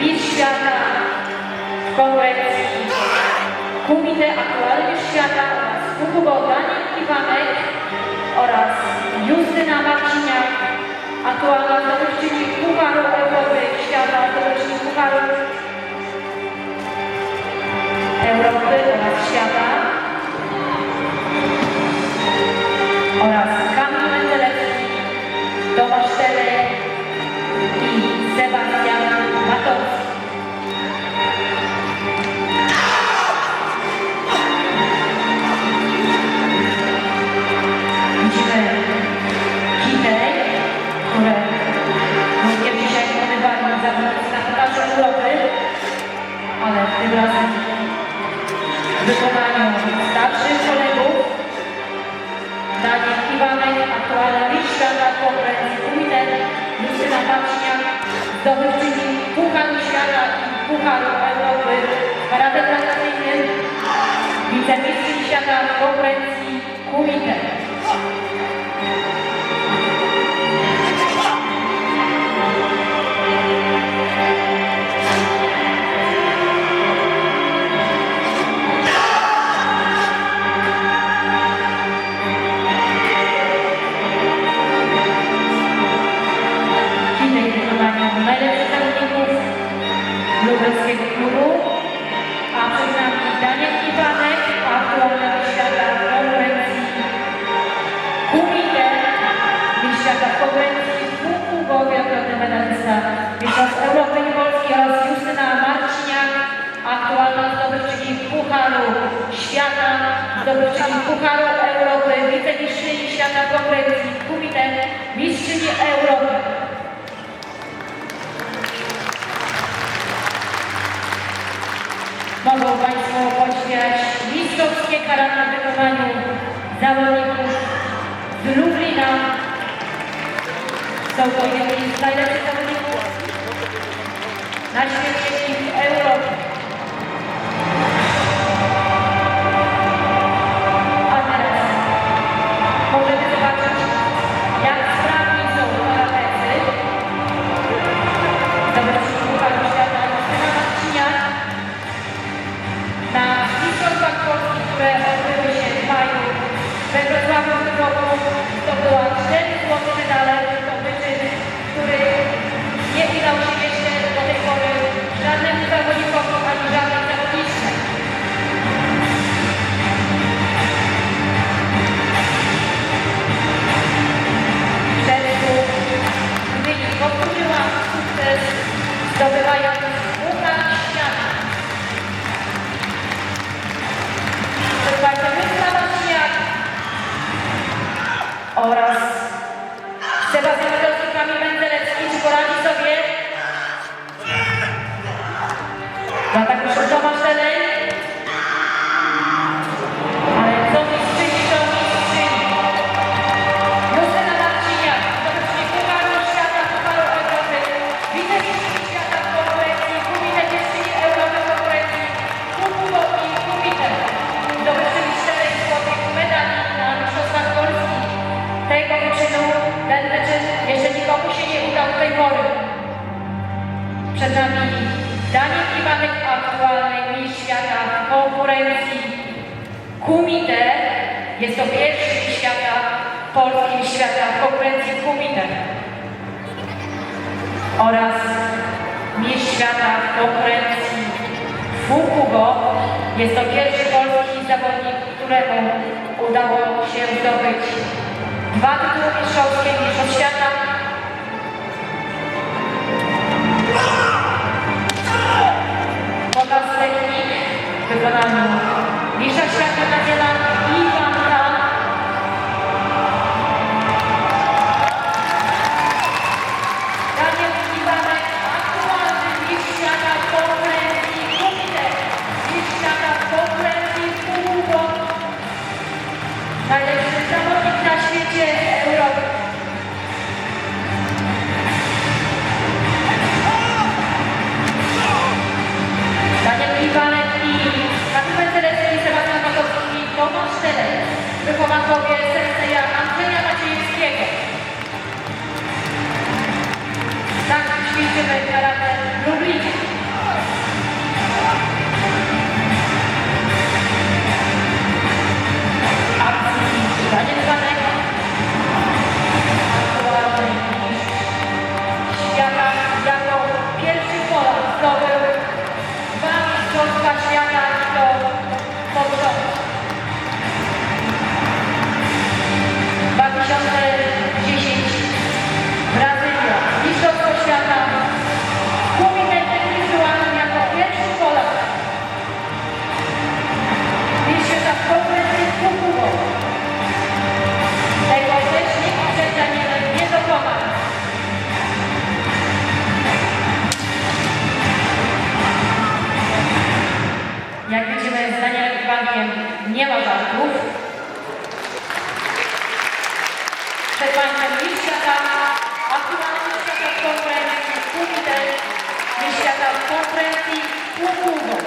Biz Świata. W konwencji Kumite Aktualny Świata oraz Kukuba Danik Iwanek oraz Justyna Marciniak, aktualna założycieli Pucharu Europy Świata, założycieli Pucharu w wykonaniu starszych kolegów aktualny mistrz świata w konkurencji Umiter, Justyna Paczniak, zdobywczyni Pucharu Świata i Pucharu Europy w paradę tradycyjnym, wicemistrz Pucharu Świata, zdobywczyni Pucharu Europy, wicemistrzyni świata w konkurencji Kumiter, mistrzyni Europy. Mogą Państwo podziwiać mistrzowskie karate w wykonaniu zawodników z Lublina. Są to jedni z najlepszych zawodników Tego wyczynu, ten wyczyn jeszcze nikomu się nie udał do tej pory. Przed nami Daniel Iwanek, aktualny mistrz świata konkurencji Kumite. Jest to pierwszy świata, polski świata konkurencji Kumite. Oraz mistrz świata w konkurencji Fukugo. Jest to pierwszy polski zawodnik, któremu udało się zdobyć dwa tytuły mistrzowskie, mistrzostw świata wychowankowie Serceja Andrzeja Maciejewskiego. Tak klub. Předvádí Míšťata, aktuální Míšťata v konferenci Kumitel, Míšťata v konferenci no.